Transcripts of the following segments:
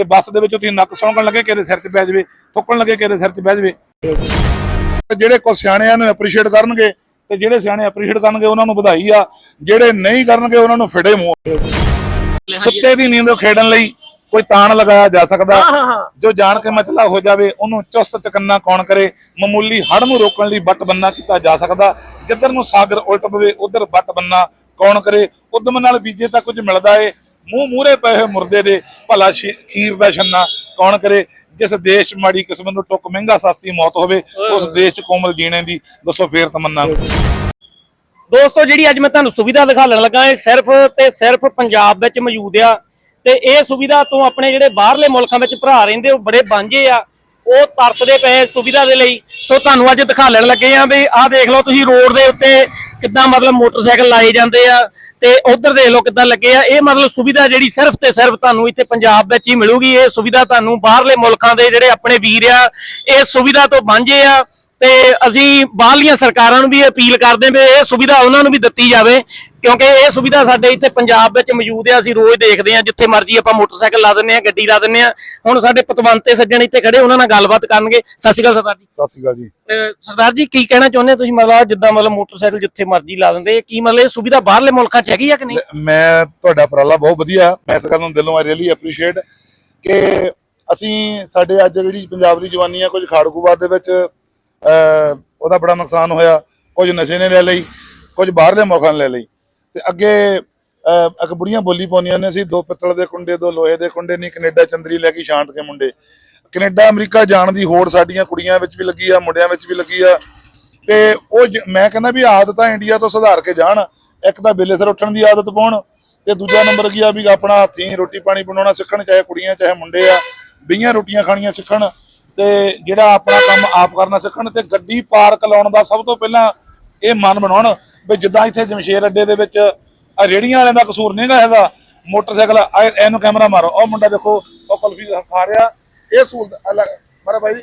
ਤੇ ਬੱਸ ਦੇ ਵਿੱਚ ਤੁਸੀਂ ਨੱਕ ਸੌਂਕਣ ਲੱਗੇ ਕਿਹਦੇ ਸਿਰ 'ਚ ਪੈ ਜਾਵੇ ਥੁੱਕਣ ਲੱਗੇ ਕਿਹਦੇ ਸਿਰ 'ਚ ਪੈ ਜਾਵੇ। ਜਿਹੜੇ ਕੋ ਸਿਆਣਿਆਂ ਨੂੰ ਐਪਰੀਸ਼ੀਏਟ ਕਰਨਗੇ ਤੇ ਜਿਹੜੇ ਸਿਆਣੇ ਐਪਰੀਸ਼ੀਏਟ ਕਰਨਗੇ ਉਹਨਾਂ ਨੂੰ ਵਧਾਈ ਆ ਜਿਹੜੇ ਨਹੀਂ ਕਰਨਗੇ ਉਹਨਾਂ ਨੂੰ ਫਿੜੇ ਮੂੰਹ। ਸੁੱਤੇ ਦੀ ਨੀਂਦ ਖੇਡਣ ਲਈ ਕੋਈ ਤਾਣ ਲਗਾਇਆ ਜਾ ਸਕਦਾ। ਜੋ ਜਾਣ ਕੇ ਮਸਲਾ ਹੋ ਜਾਵੇ ਉਹਨੂੰ ਚੁਸਤ ਚਕੰਨਾ ਕੌਣ ਕਰੇ? ਮਾਮੂਲੀ ਹੜ ਨੂੰ ਰੋਕਣ ਲਈ ਬੱਟ ਬੰਨਾ ਕੀਤਾ ਜਾ ਸਕਦਾ। ਜਿੱਧਰ ਨੂੰ ਸਾਗਰ ਉਲਟ ਪਵੇ ਉਧਰ ਬੱਟ ਬੰਨਾ ਕੌਣ ਕਰੇ? ਉਦਮ ਨਾਲ ਬੀਜੇ ਤਾਂ ਕੁਝ ਮਿਲਦਾ ਏ। ਮੂੰਹ ਮੂਰੇ ਪਏ ਹੋਏ ਮੁਰਦੇ ਦੇ ਭਲਾ ਖੀਰ ਦਾ ਛੰਨਾ ਕੌਣ ਕਰੇ? ਜਿਸ ਦੇਸ਼ 'ਚ ਮਾੜੀ ਕਿਸਮਤ ਨੂੰ ਟੁੱਕ ਮਹਿੰਗਾ ਸਸਤੀ ਮੌਤ ਹੋਵੇ ਉਸ ਦੇਸ਼ 'ਚ ਕੋਮਲ ਜੀਣੇ ਦੀ ਦੱਸੋ ਫੇਰ ਤਮੰਨਾ। ਦੋਸਤੋ ਜਿਹੜੀ ਅੱਜ ਮੈਂ ਤੁਹਾਨੂੰ ਸੁਵਿਧਾ ਦਿਖਾਉਣ ਲੱਗਾ ਇਹ ਸਿਰਫ ਤੇ ਸਿਰਫ ਪੰਜਾਬ ਵਿੱਚ ਮੌਜੂਦ ਆ ਤੇ ਇਹ ਸੁਵਿਧਾ ਤੋਂ ਆਪਣੇ ਜਿਹੜੇ ਬਾਹਰਲੇ ਮੁਲਕਾਂ ਵਿੱਚ ਭਰਾ ਰਹਿੰਦੇ ਉਹ ਬੜੇ ਬਾਂਝੇ ਆ। ਉਹ ਤਰਸਦੇ ਪਏ ਸੁਵਿਧਾ ਦੇ ਲਈ। ਸੋ ਤੁਹਾਨੂੰ ਅੱਜ ਦਿਖਾਉਣ ਲੱਗੇ ਆ ਵੀ ਆਹ ਦੇਖ ਲਓ ਤੁਸੀਂ ਰੋਡ ਦੇ ਉੱਤੇ ਕਿੱਦਾਂ ਮਤਲਬ ਮੋਟਰਸਾਈਕਲ ਲਾਏ ਜਾਂਦੇ ਆ। ਤੇ ਉਧਰ ਦੇਖ ਲਓ ਕਿੱਦਾਂ ਲੱਗੇ ਆ। ਇਹ ਮਤਲਬ ਸੁਵਿਧਾ ਜਿਹੜੀ ਸਿਰਫ ਤੇ ਸਿਰਫ ਤੁਹਾਨੂੰ ਇੱਥੇ ਪੰਜਾਬ ਵਿੱਚ ਹੀ ਮਿਲੂਗੀ। ਇਹ ਸੁਵਿਧਾ ਤੁਹਾਨੂੰ ਬਾਹਰਲੇ ਮੁਲਕਾਂ ਦੇ ਜਿਹੜੇ ਆਪਣੇ ਵੀਰ ਆ, ਇਹ ਸੁਵਿਧਾ ਤੋਂ ਵਾਂਝੇ ਆ। ਤੇ ਅਸੀਂ ਬਾਹਰਲੀਆਂ ਸਰਕਾਰਾਂ ਨੂੰ ਵੀ ਅਪੀਲ ਕਰਦੇ ਹਾਂ ਵੀ ਇਹ ਸੁਵਿਧਾ ਉਹਨਾਂ ਨੂੰ ਵੀ ਦਿੱਤੀ ਜਾਵੇ ਕਿਉਂਕਿ ਇਹ ਸੁਵਿਧਾ ਸਾਡੇ ਇੱਥੇ ਪੰਜਾਬ ਵਿੱਚ ਮੌਜੂਦ ਹੈ ਅਸੀਂ ਰੋਜ਼ ਦੇਖਦੇ ਹਾਂ ਜਿੱਥੇ ਮਰਜ਼ੀ ਆਪਾਂ ਮੋਟਰਸਾਈਕਲ ਲਾ ਦਿੰਦੇ ਹਾਂ ਗੱਡੀ ਲਾ ਦਿੰਦੇ ਹਾਂ ਹੁਣ ਸਾਡੇ ਪਤਵੰਤੇ ਸੱਜਣ ਇੱਥੇ ਖੜੇ ਉਹਨਾਂ ਨਾਲ ਗੱਲਬਾਤ ਕਰਨਗੇ। ਸਤਿ ਸ਼੍ਰੀ ਅਕਾਲ ਸਰਦਾਰ ਜੀ। ਸਤਿ ਸ਼੍ਰੀ ਅਕਾਲ ਜੀ। ਸਰਦਾਰ ਜੀ ਕੀ ਕਹਿਣਾ ਚਾਹੁੰਦੇ ਤੁਸੀਂ? ਮਤਲਬ ਜਿੱਦਾਂ ਮਤਲਬ ਮੋਟਰਸਾਈਕਲ ਜਿੱਥੇ ਮਰਜ਼ੀ ਲਾ ਦਿੰਦੇ ਇਹ ਕੀ ਮਤਲਬ ਇਹ ਸੁਵਿਧਾ ਬਾਹਰਲੇ ਮੁਲਕਾਂ 'ਚ ਹੈਗੀ ਆ ਕਿ ਨਹੀਂ? ਮੈਂ ਤੁਹਾਡਾ ਉਪਰਾਲਾ ਬਹੁਤ ਵਧੀਆ ਮੈਂ ਇਸ ਗੱਲ ਨੂੰ ਦਿਲੋਂ ਆਈ ਰੀਲੀ ਐਪਰੀਸ਼ੀਏਟ ਕਿ ਅਸੀਂ ਸਾਡੇ ਅੱਜ ਜਿਹੜੀ ਪੰਜਾਬ ਦੀ ਜਵਾਨੀ ਆ ਕੁਝ ਖਾੜਕੂਬਾਦ ਦੇ ਵਿੱਚ ਉਹਦਾ ਬੜਾ ਨੁਕਸਾਨ ਹੋਇਆ ਕੁਝ ਨਸ਼ੇ ਨੇ ਲੈ ਲਈ ਕੁਝ ਬਾਹਰਲੇ ਮੁਲਕਾਂ ਨੇ ਲੈ ਲਈ। ਤੇ ਅੱਗੇ ਅਹ, ਬੁੜੀਆਂ ਬੋਲੀ ਪਾਉਂਦੀਆਂ ਨੇ ਸੀ ਦੋ ਪਿੱਤਲ ਦੇ ਕੁੰਡੇ ਦੋ ਲੋਹੇ ਦੇ ਕੁੰਡੇ ਨਹੀਂ ਕੈਨੇਡਾ ਚੰਦਰੀ ਲੈ ਕੇ ਸ਼ਾਂਤ ਕੇ ਮੁੰਡੇ। ਕੈਨੇਡਾ ਅਮਰੀਕਾ ਜਾਣ ਦੀ ਹੋੜ ਸਾਡੀਆਂ ਕੁੜੀਆਂ ਵਿੱਚ ਵੀ ਲੱਗੀ ਆ ਮੁੰਡਿਆਂ ਵਿੱਚ ਵੀ ਲੱਗੀ ਆ। ਤੇ ਉਹ ਜ- ਮੈਂ ਕਹਿੰਦਾ ਵੀ ਆਦਤਾਂ ਇੰਡੀਆ ਤੋਂ ਸੁਧਾਰ ਕੇ ਜਾਣ ਇੱਕ ਤਾਂ ਵੇਲੇ ਸਿਰ ਉੱਠਣ ਦੀ ਆਦਤ ਪਾਉਣ ਤੇ ਦੂਜਾ ਨੰਬਰ ਕੀ ਆ ਵੀ ਆਪਣਾ ਹੱਥੀਂ ਰੋਟੀ ਪਾਣੀ ਬਣਾਉਣਾ ਸਿੱਖਣ ਚਾਹੇ ਕੁੜੀਆਂ ਚਾਹੇ ਮੁੰਡੇ ਆ ਬਈਆਂ ਰੋਟੀਆਂ ਖਾਣੀਆਂ ਸਿੱਖਣ। ਤੇ ਜਿਹੜਾ ਆਪਣਾ ਕੰਮ ਆਪ ਕਰਨਾ ਸਿੱਖਣ ਤੇ ਗੱਡੀ ਪਾਰਕ ਲਾਉਣ ਦਾ ਸਭ ਤੋਂ ਪਹਿਲਾਂ ਇਹ ਮਨ ਬਣਾਉਣ ਵੀ ਜਿੱਦਾਂ ਇੱਥੇ ਜਮਸ਼ੇਰ ਅੱਡੇ ਦੇ ਵਿੱਚ ਆ ਰੇੜੀਆਂ ਵਾਲਿਆਂ ਦਾ ਕਸੂਰ ਨਹੀਂਗਾ ਹੈਗਾ। ਮੋਟਰਸਾਈਕਲ ਇਹਨੂੰ ਕੈਮਰਾ ਮਾਰੋ। ਉਹ ਮੁੰਡਾ ਦੇਖੋ, ਉਹ ਕੁਲਫੀ ਖਾ ਰਿਹਾ। ਇਹ ਸਹੂਲਤ ਅਲੱਗ ਮਾਰਾ ਭਾਈ ਜੀ।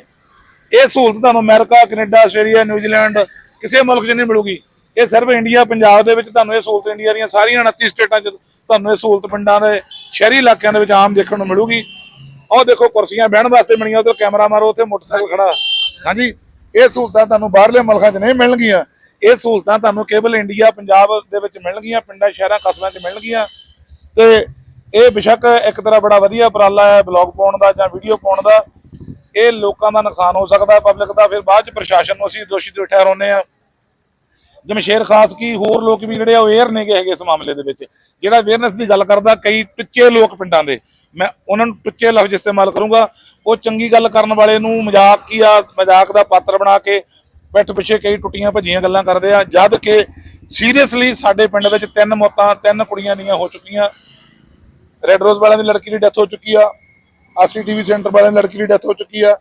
ਇਹ ਸਹੂਲਤ ਤੁਹਾਨੂੰ ਅਮਰੀਕਾ, ਕੈਨੇਡਾ, ਆਸਟ੍ਰੇਲੀਆ, ਨਿਊਜ਼ੀਲੈਂਡ ਕਿਸੇ ਮੁਲਕ 'ਚ ਨਹੀਂ ਮਿਲੂਗੀ। ਇਹ ਸਿਰਫ ਇੰਡੀਆ, ਪੰਜਾਬ ਦੇ ਵਿੱਚ ਤੁਹਾਨੂੰ ਇਹ ਸਹੂਲਤ ਇੰਡੀਆ ਦੀਆਂ ਸਾਰੀਆਂ 29 ਸਟੇਟਾਂ 'ਚ ਤੁਹਾਨੂੰ ਇਹ ਸਹੂਲਤ ਪਿੰਡਾਂ ਦੇ ਸ਼ਹਿਰੀ ਇਲਾਕਿਆਂ ਦੇ ਵਿੱਚ ਆਮ ਦੇਖਣ ਨੂੰ ਮਿਲੂਗੀ। ਉਹ ਦੇਖੋ ਕੁਰਸੀਆਂ ਬਹਿਣ ਵਾਸਤੇ ਬਣੀਆਂ, ਉਧਰ ਕੈਮਰਾ ਮਾਰੋ, ਉੱਥੇ ਮੋਟਰਸਾਈਕਲ ਖੜਾ। ਹਾਂਜੀ, ਇਹ ਸਹੂਲਤਾਂ ਤੁਹਾਨੂੰ ਬਾਹਰਲੇ ਮੁਲਕਾਂ 'ਚ ਨਹੀਂ ਮਿਲਣਗੀਆਂ। ਇਹ ਸਹੂਲਤਾਂ ਤੁਹਾਨੂੰ ਕੇਵਲ ਇੰਡੀਆ, ਪੰਜਾਬ ਦੇ ਵਿੱਚ ਮਿਲਣਗੀਆਂ, ਪਿੰਡਾਂ, ਸ਼ਹਿਰਾਂ ਕਸਬਿਆਂ 'ਚ ਮਿਲਣਗੀਆਂ। ਤੇ ਇਹ ਬਿਸ਼ੱਕ ਇੱਕ ਤਰ੍ਹਾਂ ਬੜਾ ਵਧੀਆ ਉਪਰਾਲਾ ਹੈ, ਬਲੌਗ ਪਾਉਣ ਦਾ ਜਾਂ ਵੀਡੀਓ ਪਾਉਣ ਦਾ। ਇਹ ਲੋਕਾਂ ਦਾ ਨੁਕਸਾਨ ਹੋ ਸਕਦਾ ਪਬਲਿਕ ਦਾ। ਫਿਰ ਬਾਅਦ ਚ ਪ੍ਰਸ਼ਾਸਨ ਨੂੰ ਅਸੀਂ ਦੋਸ਼ੀ ਤੇ ਠਹਿਰਾਉਂਦੇ ਆ ਜਮਸ਼ੇਰ ਖਾਸ ਕੀ ਹੋਰ ਲੋਕ ਵੀ ਜਿਹੜੇ ਅਵੇਅਰ ਨੇਗੇ ਹੈਗੇ ਇਸ ਮਾਮਲੇ ਦੇ ਵਿੱਚ। ਜਿਹੜਾ ਅਵੇਅਰਨੈਸ ਦੀ ਗੱਲ ਕਰਦਾ, ਕਈ ਟੁੱਚੇ ਲੋਕ ਪਿੰਡਾਂ ਦੇ। ਮੈਂ ਉਹਨਾਂ ਨੂੰ ਟੁੱਚੇ ਲਫ਼ਜ਼ ਇਸਤੇਮਾਲ ਕਰੂੰਗਾ। ਉਹ ਚੰਗੀ ਗੱਲ ਕਰਨ ਵਾਲੇ ਨੂੰ ਮਜ਼ਾਕ ਕੀ ਆ ਮਜ਼ਾਕ ਦਾ ਪਾਤਰ ਬਣਾ ਕੇ ਪਿੱਠ ਪਿੱਛੇ ਕਈ ਟੁੱਟੀਆਂ ਭੱਜੀਆਂ ਗੱਲਾਂ ਕਰਦੇ ਆ। ਜਦ ਕਿ ਸੀਰੀਅਸਲੀ ਸਾਡੇ ਪਿੰਡ ਵਿੱਚ ਤਿੰਨ ਮੌਤਾਂ ਤਿੰਨ ਕੁੜੀਆਂ ਦੀਆਂ ਹੋ ਚੁੱਕੀਆਂ। ਰੈੱਡ ਰੋਜ਼ ਵਾਲਿਆਂ ਦੀ ਲੜਕੀ ਦੀ ਡੈਥ ਹੋ ਚੁੱਕੀ ਆ। ਆਸੀ ਟੀਵੀ ਸੈਂਟਰ ਵਾਲਿਆਂ ਦੀ ਲੜਕੀ ਦੀ ਡੈਥ ਹੋ ਚੁੱਕੀ ਆ।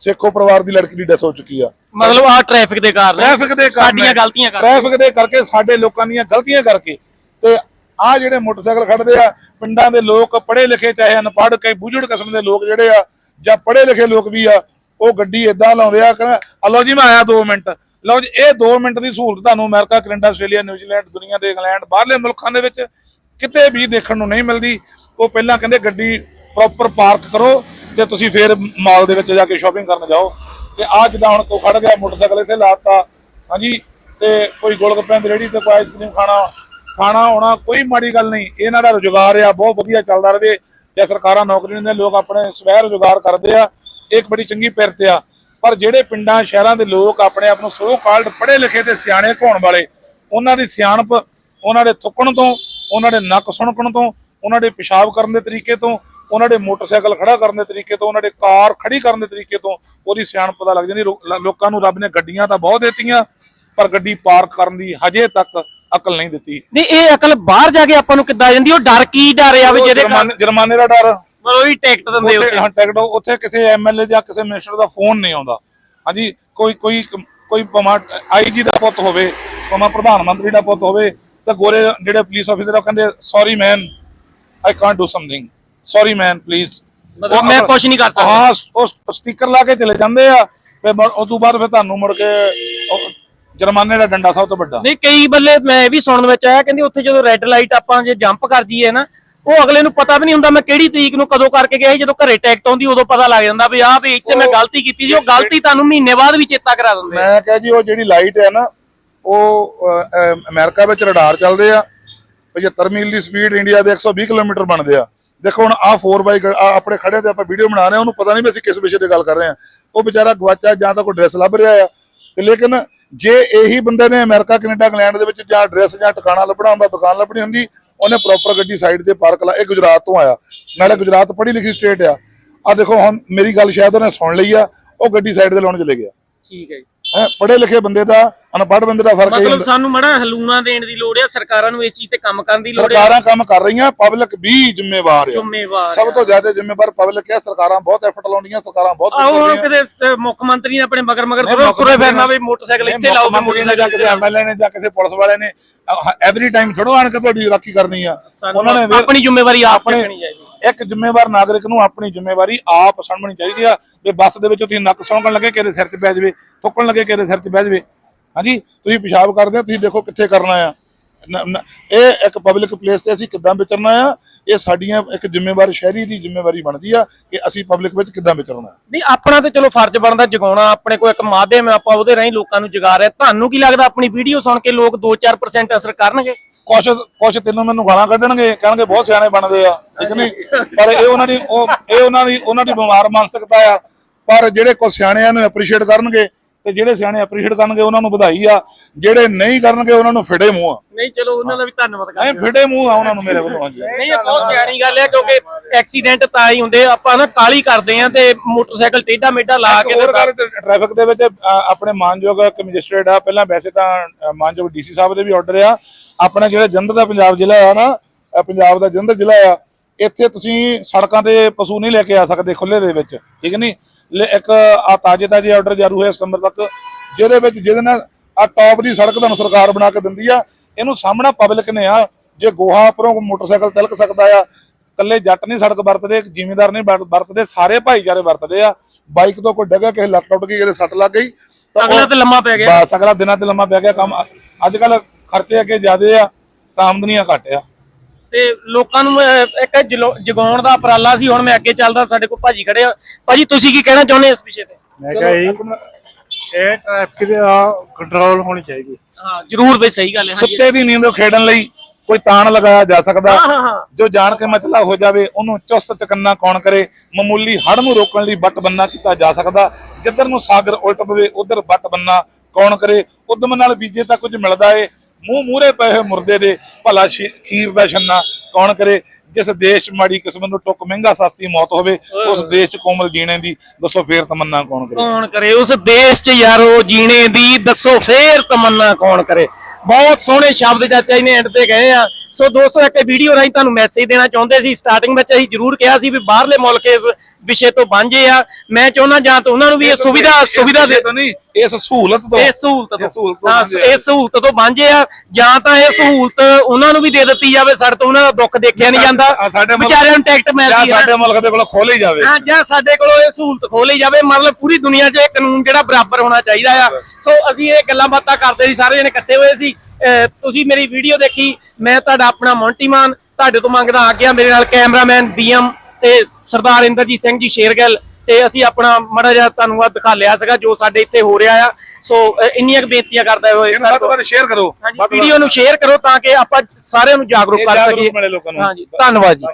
ਸੇਖੋ ਪਰਿਵਾਰ ਦੀ ਲੜਕੀ ਦੀ ਡੈਥ ਹੋ ਚੁੱਕੀ ਆ। ਮਤਲਬ ਆਹ ਟ੍ਰੈਫਿਕ ਦੇ ਕਾਰਨ ਟ੍ਰੈਫਿਕ ਦੇ ਕਾਰਨ ਸਾਡੀਆਂ ਗਲਤੀਆਂ ਕਰਕੇ। ਟ੍ਰੈਫਿਕ ਦੇ ਕਰਕੇ ਸਾਡੇ ਲੋਕਾਂ ਦੀਆਂ ਗਲਤੀਆਂ ਕਰਕੇ। ਤੇ ਆ ਜਿਹੜੇ ਮੋਟਰਸਾਈਕਲ ਖੜਦੇ ਆ, ਪਿੰਡਾਂ ਦੇ ਲੋਕ ਪੜ੍ਹੇ ਲਿਖੇ, ਚਾਹੇ ਅਨਪੜ੍ਹ ਕਈ ਬੁਝੜ ਕਿਸਮ ਦੇ ਲੋਕ ਜਿਹੜੇ ਆ, ਜਾਂ ਪੜ੍ਹੇ ਲਿਖੇ ਲੋਕ ਵੀ ਆ, ਉਹ ਗੱਡੀ ਇਦਾਂ ਲਾਉਂਦੇ ਆ, ਕਹਿੰਦਾ ਲਓ ਜੀ, ਮੈਂ ਆਇਆ 2 ਮਿੰਟ। ਲਓ ਜੀ, ਇਹ 2 ਮਿੰਟ ਦੀ ਸਹੂਲਤ ਤੁਹਾਨੂੰ ਅਮਰੀਕਾ, ਕੈਨੇਡਾ, ਆਸਟ੍ਰੇਲੀਆ, ਨਿਊਜ਼ੀਲੈਂਡ, ਦੁਨੀਆ ਦੇ ਇੰਗਲੈਂਡ ਬਾਹਰਲੇ ਮੁਲਕਾਂ ਦੇ ਵਿੱਚ ਕਿਤੇ ਵੀ ਦੇਖਣ ਨੂੰ ਨਹੀਂ ਮਿਲਦੀ। ਉਹ ਪਹਿਲਾਂ ਕਹਿੰਦੇ, ਗੱਡੀ ਪ੍ਰੋਪਰ ਪਾਰਕ ਕਰੋ ਤੇ ਤੁਸੀਂ ਫੇਰ ਮਾਲ ਦੇ ਵਿੱਚ ਜਾ ਕੇ ਸ਼ਾਪਿੰਗ ਕਰਨ ਜਾਓ। ਤੇ ਆ ਜਿੱਦਾਂ ਹੁਣ ਕੋ ਖੜ ਗਿਆ, ਮੋਟਰਸਾਈਕਲ ਇੱਥੇ ਲਾਤਾ ਹਾਂਜੀ, ਤੇ ਕੋਈ ਗੋਲਗੱਪਿਆਂ ਦੀ ਰੇੜੀ ਤੇ ਕੋਈ ਆਈਸਕ੍ਰੀਮ ਖਾਣਾ ਖਾਣਾ ਹੋਣਾ ਕੋਈ ਮਾੜੀ ਗੱਲ ਨਹੀਂ। ਇਹਨਾਂ ਦਾ ਰੁਜ਼ਗਾਰ ਆ, ਬਹੁਤ ਵਧੀਆ ਚੱਲਦਾ ਰਹੇ। ਜੇ ਸਰਕਾਰਾਂ ਨੌਕਰੀ ਦਿੰਦੇ, ਲੋਕ ਆਪਣੇ ਸਵੈ ਰੁਜ਼ਗਾਰ ਕਰਦੇ ਆ। ਇੱਕ ਬੜੀ ਚੰਗੀ ਪਿਰਤ ਆ। ਪਰ ਜਿਹੜੇ ਪਿੰਡਾਂ, ਸ਼ਹਿਰਾਂ ਦੇ ਲੋਕ ਆਪਣੇ ਆਪ ਨੂੰ ਸੋ ਕਾਲਡ ਪੜ੍ਹੇ ਲਿਖੇ ਤੇ ਸਿਆਣੇ ਕਹਾਉਣ ਵਾਲੇ, ਉਹਨਾਂ ਦੀ ਸਿਆਣਪ, ਉਹਨਾਂ ਦੇ ਥੁੱਕਣ ਤੋਂ, ਉਹਨਾਂ ਦੇ ਨੱਕ ਸੁਣਕਣ ਤੋਂ, ਉਹਨਾਂ ਦੇ ਪਿਸ਼ਾਬ ਕਰਨ ਦੇ ਤਰੀਕੇ ਤੋਂ, ਉਹਨਾਂ ਦੇ ਮੋਟਰਸਾਈਕਲ ਖੜਾ ਕਰਨ ਦੇ ਤਰੀਕੇ ਤੋਂ, ਉਹਨਾਂ ਦੇ ਕਾਰ ਖੜੀ ਕਰਨ ਦੇ ਤਰੀਕੇ ਤੋਂ, ਉਹਦੀ ਸਿਆਣਪ ਪਤਾ ਲੱਗ ਜਾਂਦੀ। ਲੋਕਾਂ ਨੂੰ ਰੱਬ ਨੇ ਗੱਡੀਆਂ ਤਾਂ ਬਹੁਤ ਦਿੱਤੀਆਂ, ਪਰ ਗੱਡੀ ਪਾਰਕ ਕਰਨ ਦੀ ਹਜੇ ਤੱਕ ਅਕਲ ਨਹੀਂ ਦਿੱਤੀ। ਨਹੀਂ ਇਹ ਅਕਲ ਬਾਹਰ ਜਾ ਕੇ ਆਪਾਂ ਨੂੰ ਕਿੱਦਾਂ ਆ ਜਾਂਦੀ ਉਹ ਡਰ ਕੀ ਡਰ ਆ ਵੀ ਕਾਰਨ ਜੁਰਮਾਨੇ ਜੁਰਮਾਨੇ ਦਾ ਡਰ। ਉਹ ਟਿਕਟ ਦਿੰਦੇ ਉੱਥੇ ਹਾਂ ਟਿਕਟ ਉੱਥੇ ਕਿਸੇ ਐਮਐਲਏ ਜਾਂ ਕਿਸੇ ਮਿਨਿਸਟਰ ਦਾ ਫੋਨ ਨਹੀਂ ਆਉਂਦਾ। ਹਾਂਜੀ ਕੋਈ ਕੋਈ ਕੋਈ ਪਮਾ ਆਈਜੀ ਦਾ ਪੁੱਤ ਹੋਵੇ ਪਮਾ ਪ੍ਰਧਾਨ ਮੰਤਰੀ ਦਾ ਪੁੱਤ ਹੋਵੇ ਤਾਂ ਗੋਰੇ ਜਿਹੜੇ ਪੁਲਿਸ ਉਹ ਕਹਿੰਦੇ sorry man I can't do something sorry man please ਮਤਲਬ ਮੈਂ ਕੁਛ ਨਹੀਂ ਕਰ ਸਕਦਾ। ਹਾਂ ਉਹ ਸਟicker ਲਾ ਕੇ ਚਲੇ ਜਾਂਦੇ ਆ। ਫਿਰ ਉਸ ਤੋਂ ਬਾਅਦ ਫਿਰ ਤੁਹਾਨੂੰ ਮੁੜ ਕੇ ਜੁਰਮਾਨੇ ਦਾ ਡੰਡਾ ਸਭ ਤੋਂ ਵੱਡਾ। ਨਹੀਂ ਕਈ ਬੱਲੇ ਮੈਂ ਇਹ ਵੀ ਸੁਣਨ ਵਿੱਚ ਆਇਆ ਕਹਿੰਦੇ ਉੱਥੇ ਜਦੋਂ ਰੈੱਡ ਲਾਈਟ ਆਪਾਂ ਜੇ ਜੰਪ ਕਰ ਜੀਏ ਨਾ ਉਹ ਅਗਲੇ ਨੂੰ ਪਤਾ ਵੀ ਨਹੀਂ ਹੁੰਦਾ ਮੈਂ ਕਿਹੜੀ ਤਰੀਕ ਨੂੰ ਕਦੋਂ ਕਰਕੇ ਗਿਆ ਜਦੋਂ ਘਰੇ ਟਿਕਟ ਆਉਂਦੀ ਉਦੋਂ ਪਤਾ ਲੱਗ ਜਾਂਦਾ ਵੀ ਆਹ ਵੀ ਇੱਥੇ ਮੈਂ ਗਲਤੀ ਕੀਤੀ ਸੀ ਉਹ ਗਲਤੀ ਤੁਹਾਨੂੰ ਮਹੀਨੇ ਬਾਅਦ ਵੀ ਚੇਤਾ ਕਰਾ ਦਿੰਦੇ ਆ। ਮੈਂ ਕਿਹਾ ਜੀ ਉਹ ਜਿਹੜੀ ਲਾਈਟ ਹੈ ਨਾ ਉਹ ਅ, ਅ, ਅਮਰੀਕਾ ਵਿੱਚ ਰਡਾਰ ਚੱਲਦੇ ਆ 75 ਮੀਲ ਦੀ ਸਪੀਡ ਇੰਡੀਆ ਦੇ 120 ਕਿਲੋਮੀਟਰ ਬਣਦੇ ਆ। ਦੇਖੋ ਹੁਣ ਆ 4x ਆਪਣੇ ਖੜੇ ਤੇ ਆਪਾਂ ਵੀਡੀਓ ਬਣਾ ਰਹੇ ਹਾਂ ਉਹਨੂੰ ਪਤਾ ਨਹੀਂ ਵੀ ਅਸੀਂ ਕਿਸ ਵਿਸ਼ੇ ਤੇ ਗੱਲ ਕਰ ਰਹੇ ਹਾਂ। ਉਹ ਵਿਚਾਰਾ ਗਵਾਚਾ ਜਾਂ ਤਾਂ ਕੋਈ ਡਰੈਸ ਲੱਭ ਰਿਹਾ ਆ ਤੇ ਲੇਕਿਨ ਜੇ ਇਹੀ ਬੰਦੇ ਨੇ ਅਮਰੀਕਾ, ਕੈਨੇਡਾ, ਇੰਗਲੈਂਡ ਦੇ ਵਿੱਚ ਜਾਂ ਡਰੈਸ ਜਾਂ ਟਿਕਾਣਾ ਲੱਭਣਾ ਹੁੰਦਾ, ਦੁਕਾਨ ਲੱਭਣੀ ਹੁੰਦੀ, ਉਹਨੇ ਪ੍ਰੋਪਰ ਗੱਡੀ ਸਾਈਡ ਤੇ ਪਾਰਕ ਲਾ, ਇਹ ਗੁਜਰਾਤ ਤੋਂ ਆਇਆ। ਨਾਲੇ ਗੁਜਰਾਤ ਪੜ੍ਹੀ ਲਿਖੀ ਸਟੇਟ ਆ। ਆ ਦੇਖੋ ਹੁਣ ਮੇਰੀ ਗੱਲ ਸ਼ਾਇਦ ਉਹਨੇ ਸੁਣ ਲਈ ਆ, ਉਹ ਗੱਡੀ ਸਾਈਡ ਤੇ ਲਾਉਣ ਚਲੇ ਗਿਆ। ਠੀਕ ਹੈ ਜੀ। ਹੈ ਪੜ੍ਹੇ ਲਿਖੇ ਬੰਦੇ ਦਾ ਅਨਪੜ੍ਹ ਬੰਦੇ ਦਾ ਫ਼ਰਕ ਮਤਲਬ ਸਾਨੂੰ ਮੜਾ ਹਲੂਣਾ ਦੇਣ ਦੀ ਲੋੜ ਹੈ ਸਰਕਾਰਾਂ ਨੂੰ ਇਸ ਚੀਜ਼ ਤੇ ਕੰਮ ਕਰਨ ਦੀ ਲੋੜ ਹੈ ਸਰਕਾਰਾਂ ਕੰਮ ਕਰ ਰਹੀਆਂ ਪਬਲਿਕ ਵੀ ਜ਼ਿੰਮੇਵਾਰ ਹੈ ਜ਼ਿੰਮੇਵਾਰ ਸਭ ਤੋਂ ਜ਼ਿਆਦਾ ਜ਼ਿੰਮੇਵਾਰ ਪਬਲਿਕ ਹੈ ਸਰਕਾਰਾਂ ਬਹੁਤ ਐਫਰਟ ਲਾਉਂਦੀਆਂ ਸਰਕਾਰਾਂ ਬਹੁਤ ਆਓ ਕਰ ਹੁਣ। ਕਿਤੇ ਮੁੱਖ ਮੰਤਰੀ ਨੇ ਆਪਣੇ ਮਗਰ ਮਗਰ ਤੁਰੇ ਫਿਰਨਾ ਵੀ ਮੋਟਰਸਾਈਕਲ ਇੱਥੇ ਲਾਓ ਮੰਤਰੀ ਨੇ ਜਾਂ ਕਿਸੇ ਐਮਐਲਏ ਨੇ ਜਾਂ ਕਿਸੇ ਪੁਲਿਸ ਵਾਲੇ ਨੇ ਐਵਰੀ ਟਾਈਮ ਥੋੜੋ ਆਣ ਕੇ ਤੁਹਾਡੀ ਰਾਖੀ ਕਰਨੀ ਆ। ਉਹਨਾਂ ਨੇ ਆਪਣੀ ਜ਼ਿੰਮੇਵਾਰੀ ਆਪ ਆਪਣੇ- ਚਾਹੀਦੀ। ਇੱਕ ਜ਼ਿੰਮੇਵਾਰ ਨਾਗਰਿਕ ਨੂੰ ਆਪਣੀ ਜ਼ਿੰਮੇਵਾਰੀ ਆਪ ਸਮਝਣੀ ਚਾਹੀਦੀ ਆ। ਵੀ ਬੱਸ ਦੇ ਵਿੱਚ ਤੁਸੀਂ ਨੱਕ ਸੌਂਕਣ ਲੱਗੇ, ਕਿਹਦੇ ਸਿਰ 'ਚ ਪੈ ਜਾਵੇ, ਥੁੱਕਣ ਲੱਗੇ, ਕਿਹਦੇ ਸਿਰ 'ਚ ਬਹਿ ਜਾਵੇ। ਹਾਂਜੀ, ਤੁਸੀਂ ਪਿਸ਼ਾਬ ਕਰਦੇ ਹੋ ਤੁਸੀਂ ਦੇਖੋ ਕਿੱਥੇ ਕਰਨਾ ਆ। ਇਹ ਇੱਕ ਪਬਲਿਕ ਪਲੇਸ ਤੇ ਅਸੀਂ ਕਿੱਦਾਂ ਵਿਚਰਨਾ ਆ? ਇਹ ਸਾਡੀਆਂ ਇੱਕ ਜ਼ਿੰਮੇਵਾਰ ਸ਼ਹਿਰੀ ਦੀ ਜ਼ਿੰਮੇਵਾਰੀ ਬਣਦੀ ਆ ਕਿ ਅਸੀਂ ਪਬਲਿਕ ਵਿੱਚ ਕਿੱਦਾਂ ਵਿਚਰਨਾ। ਨਹੀਂ, ਆਪਣਾ ਤੇ ਚਲੋ ਫਰਜ਼ ਬਣਦਾ ਜਗਾਉਣਾ, ਆਪਣੇ ਕੋਲ ਇੱਕ ਮਾਧਿਅਮ ਆਪਾਂ ਉਹਦੇ ਰਾਹੀਂ ਲੋਕਾਂ ਨੂੰ ਜਗਾ ਰਹੇ ਤੁਹਾਨੂੰ ਕੀ ਲੱਗਦਾ ਆਪਣੀ ਵੀਡੀਓ ਸੁਣ ਕੇ ਲੋਕ 2-4% ਅਸਰ ਕਰਨਗੇ? ਕੁਛ ਕੁਛ ਤੈਨੂੰ ਮੈਨੂੰ ਗਾਲਾਂ ਕੱਢਣਗੇ, ਕਹਿਣਗੇ ਬਹੁਤ ਸਿਆਣੇ ਬਣਦੇ ਆ, ਠੀਕ ਨਹੀਂ? ਪਰ ਇਹ ਉਹਨਾਂ ਦੀ, ਉਹ, ਇਹ ਉਹਨਾਂ ਦੀ ਉਹਨਾਂ ਦੀ ਬਿਮਾਰ ਮਾਨਸਿਕਤਾ ਆ। ਪਰ ਜਿਹੜੇ ਕੁਛ ਸਿਆਣੇ ਨੂੰ ਐਪਰੀਸ਼ੀਏਟ ਕਰਨਗੇ ਤੇ ਜਿਹੜੇ ਸਿਆਣੇ ਐਪਰੀਸ਼ੀਏਟ ਕਰਨਗੇ ਉਹਨਾਂ ਨੂੰ ਵਧਾਈ ਆ। ਜਿਹੜੇ ਨਹੀਂ ਕਰਨਗੇ ਉਹਨਾਂ ਨੂੰ ਫਿੜੇ ਮੂੰਹ ਆ। ਨਹੀਂ ਚਲੋ ਉਹਨਾਂ ਦਾ ਵੀ ਧੰਨਵਾਦ ਕਰਦੇ ਫਿੜੇ ਮੂੰਹ ਆ ਉਹਨਾਂ ਨੂੰ ਮੇਰੇ ਵੱਲੋਂ ਹਾਂਜੀ। ਨਹੀਂ ਇਹ ਬਹੁਤ ਸਿਆਣੀ ਗੱਲ ਹੈ ਕਿਉਂਕਿ ਐਕਸੀਡੈਂਟ ਤਾਂ ਹੀ ਹੁੰਦੇ ਆਪਾਂ ਨਾ ਕਾਲੀ ਕਰਦੇ ਆ ਤੇ ਮੋਟਰਸਾਈਕਲ ਟੇਢਾ ਮੇਢਾ ਲਾ ਕੇ ਹੋਰ ਗੱਲ ਟ੍ਰੈਫਿਕ ਦੇ ਵਿੱਚ ਆਪਣੇ ਮਾਨਯੋਗ ਕਮਿਜਿਸਟ੍ਰੇਟ ਆ। ਪਹਿਲਾਂ ਵੈਸੇ ਤਾਂ ਮਾਨਯੋਗ ਡੀਸੀ ਸਾਹਿਬ ਦੇ ਵੀ ਆਰਡਰ ਆ। ਆਪਣੇ ਜਿਹੜੇ ਜਲੰਧਰ ਦਾ ਪੰਜਾਬ ਜ਼ਿਲ੍ਹਾ ਆ ਨਾ ਪੰਜਾਬ ਦਾ ਜਲੰਧਰ ਜ਼ਿਲ੍ਹਾ ਆ ਇੱਥੇ ਤੁਸੀਂ ਸੜਕਾਂ ਤੇ ਪਸ਼ੂ ਨਹੀਂ ਲੈ ਕੇ ਆ ਸਕਦੇ ਖੁੱਲੇ ਦੇ ਵਿੱਚ ਠੀਕ ਨਹੀਂ? ਇੱਕ ਆ ਤਾਜੇ ਤਾਜੇ ਆਰਡਰ ਜਾਰੂ ਹੋਇਆ ਸਤੰਬਰ ਤੱਕ ਜਿਹਦੇ ਵਿੱਚ ਜਿਹਦੇ ਨਾਲ ਆ ਟੌਪ ਦੀ ਸੜਕ ਤੁਹਾਨੂੰ ਸਰਕਾਰ ਬਣਾ ਕੇ ਦਿੰਦੀ ਆ। ਇਹਨੂੰ ਸਾਹਮਣਾ ਪਬਲਿਕ ਨੇ ਆ ਜੇ ਗੋਹਾ ਉੱਪਰੋਂ ਮੋਟਰਸਾਈਕਲ ਤਿਲਕ ਸਕਦਾ ਆ ਕੱਲੇ ਜੱਟ ਨਹੀਂ ਸੜਕ ਵਰਤਦੇ ਜ਼ਿਮੀਂਦਾਰ ਨਹੀਂ ਵਰ- ਵਰਤਦੇ ਸਾਰੇ ਭਾਈਚਾਰੇ ਵਰਤਦੇ ਆ। ਬਾਈਕ ਤੋਂ ਕੋਈ ਡੱਗਾ ਕਿਸੇ ਲੱਤ ਟੁੱਟ ਗਈ ਕਿਸੇ ਸੱਟ ਲੱਗ ਗਈ ਅਗਲਾ ਤੇ ਲੰਮਾ ਪੈ ਗਿਆ। ਬਸ ਅਗਲਾ ਦਿਨਾਂ ਤੇ ਲੰਮਾ ਪੈ ਗਿਆ ਕੰਮ ਅੱਜ ਕੱਲ ਖਰਚੇ ਅੱਗੇ ਜ਼ਿਆਦੇ ਆ ਤਾਂ ਆਮਦਨੀਆਂ ਘੱਟ ਆ। ਤੇ ਲੋਕਾਂ ਨੂੰ ਅਹ, ਇੱਕ ਜਲੋ- ਜਗਾਉਣ ਦਾ ਉਪਰਾਲਾ ਸੀ ਹੁਣ ਮੈਂ ਅੱਗੇ ਚੱਲਦਾ ਸਾਡੇ ਕੋਲ ਭਾਜੀ ਖੜੇ ਆ। ਭਾਜੀ ਤੁਸੀਂ ਕੀ ਕਹਿਣਾ ਚਾਹੁੰਦੇ ਇਸ ਵਿਸ਼ੇ ਤੇ? ਮੈਂ ਕਿਹਾ ਜੀ ਇਹ ਟ੍ਰੈਫਿਕ ਦਾ ਕੰਟਰੋਲ ਹੋਣੀ ਚਾਹੀਦੀ। ਹਾਂ ਜਰੂਰ ਬਈ ਸਹੀ ਗੱਲ ਹੈ ਹਾਂਜੀ। ਸੁੱਤੇ ਦੀ ਨੀਂਦ ਖੇਡਣ ਲਈ ਕੋਈ ਤਾਣ ਲਗਾਇਆ ਜਾ ਸਕਦਾ। ਹਾਂ ਹਾਂ ਹਾਂ। ਜੋ ਜਾਣ ਕੇ ਮਸਲਾ ਹੋ ਜਾਵੇ ਉਹਨੂੰ ਚੁਸਤ ਚਕੰਨਾ ਕੌਣ ਕਰੇ? ਮਾਮੂਲੀ ਹੜ ਨੂੰ ਰੋਕਣ ਲਈ ਬੱਟ ਬੰਨਾ ਕੀਤਾ ਜਾ ਸਕਦਾ। ਜਿੱਧਰ ਨੂੰ ਸਾਗਰ ਉਲਟ ਪਵੇ ਉਧਰ ਬੱਟ ਬੰਨਾ ਕੌਣ ਕਰੇ? ਉਦਮ ਨਾਲ ਬੀਜੇ ਤਾਂ ਕੁਝ ਮਿਲਦਾ ਏ। ਮੂੰਹ ਮੂਰੇ ਪਏ ਹੋਏ ਮੁਰਦੇ ਦੇ ਭਲਾ ਖੀਰ ਦਾ ਛੰਨਾ ਕੌਣ ਕਰੇ? ਜਿਸ ਦੇਸ਼ 'ਚ ਮਾੜੀ ਕਿਸਮਤ ਨੂੰ ਟੁੱਕ ਮਹਿੰਗਾ ਸਸਤੀ ਮੌਤ ਹੋਵੇ ਉਸ ਦੇਸ਼ 'ਚ ਕੋਮਲ ਜੀਣੇ ਦੀ ਦੱਸੋ ਫੇਰ ਤਮੰਨਾ ਕੌਣ ਕਰੇ? ਕੌਣ ਕਰੇ? ਉਸ ਦੇਸ਼ 'ਚ ਯਾਰੋ ਜੀਣੇ ਦੀ ਦੱਸੋ ਫੇਰ ਤਮੰਨਾ ਕੌਣ ਕਰੇ? ਬਹੁਤ ਸੋਹਣੇ ਸ਼ਬਦ ਚਾਚਾ ਜੀ ਨੇ ਐਂਡ ਤੇ ਗਏ ਆ। ਸੋ ਦੋਸਤੋ ਇੱਕ ਵੀਡੀਓ ਰਾਹੀਂ ਤੁਹਾਨੂੰ ਮੈਸੇਜ ਦੇਣਾ ਚਾਹੁੰਦੇ ਸੀ। ਸਟਾਰਟਿੰਗ ਵਿੱਚ ਅਸੀਂ ਜ਼ਰੂਰ ਕਿਹਾ ਸੀ ਵੀ ਬਾਹਰਲੇ ਮੁਲਕ ਇਸ ਵਿਸ਼ੇ ਤੋਂ ਵਾਂਝੇ ਆ। ਮੈਂ ਚਾਹੁੰਦਾ ਜਾਂ ਤਾਂ ਉਹਨਾਂ ਨੂੰ ਵੀ ਇਹ ਸੁਵਿਧਾ ਸੁਵਿਧਾ ਦੇ ਨਹੀਂ ਇਸ ਸਹੂਲਤ ਤੋਂ ਇਹ ਸਹੂਲਤ ਤੋਂ। ਇਹ ਸਹੂਲਤ ਤੋਂ ਹਾਂ, ਵਾਂਝੇ ਆ। ਇਹ ਸਹੂਲਤ ਤੋਂ ਵਾਂਝੇ ਆ। ਜਾਂ ਤਾਂ ਇਹ ਸਹੂਲਤ ਉਹਨਾਂ ਨੂੰ ਵੀ ਦੇ ਦਿੱਤੀ ਜਾਵੇ ਸਾਡੇ ਤੋਂ ਉਹਨਾਂ ਦਾ ਦੁੱਖ ਦੇਖਿਆ ਨਹੀਂ ਜਾਂਦਾ। ਵਿਚਾਰਿਆਂ ਨੂੰ ਟਿਕਟ ਮਿਲਦੀ ਆ ਸਾਡੇ ਮੁਲਕ ਦੇ ਕੋਲ ਖੋਲ ਹੀ ਜਾਵੇ। ਹਾਂ ਜਾਂ ਸਾਡੇ ਕੋਲੋਂ ਇਹ ਸਹੂਲਤ ਖੋਲੀ ਜਾਵੇ। ਮਤਲਬ ਪੂਰੀ ਦੁਨੀਆ 'ਚ ਇਹ ਕਾਨੂੰਨ ਜਿਹੜਾ ਬਰਾਬਰ ਹੋਣਾ ਚਾਹੀਦਾ ਆ। ਸੋ ਅਸੀਂ ਇਹ ਗੱਲਾਂ ਬਾਤਾਂ ਕਰਦੇ ਸੀ ਸਾਰੇ ਜਣੇ ਇਕੱਠੇ ਹੋਏ ਸੀ। ਤੁਸੀਂ ਮੇਰੀ ਵੀਡੀਓ ਦੇਖੀ ਮੈਂ ਤੁਹਾਡਾ ਆਪਣਾ ਮੌਂਟੀ ਮਾਨ ਤੁਹਾਡੇ ਤੋਂ ਮੰਗਦਾ ਆ ਗਿਆ ਮੇਰੇ ਨਾਲ ਕੈਮਰਾਮੈਨ ਬੀਐਮ ਤੇ ਸਰਦਾਰ ਇੰਦਰਜੀਤ ਸਿੰਘ ਜੀ ਸ਼ੇਰਗਿੱਲ ਤੇ ਅਸੀਂ ਆਪਣਾ ਮੜਾ ਜਿਹਾ ਤੁਹਾਨੂੰ ਆ ਦਿਖਾ ਲਿਆ ਸੀਗਾ ਜੋ ਸਾਡੇ ਇੱਥੇ ਹੋ ਰਿਹਾ ਆ। ਸੋ ਇੰਨੀਆਂ ਕੁ ਬੇਨਤੀਆਂ ਕਰਦਾ ਹੋਏ ਵੱਧ ਤੋਂ ਵੱਧ ਸ਼ੇਅਰ ਕਰੋ ਵੀਡੀਓ ਨੂੰ ਸ਼ੇਅਰ ਕਰੋ ਤਾਂ ਕਿ ਆਪਾਂ ਸਾਰਿਆਂ ਨੂੰ ਜਾਗਰੂਕ ਕਰ ਸਕੀਏ। ਹਾਂਜੀ ਧੰਨਵਾਦ ਜੀ।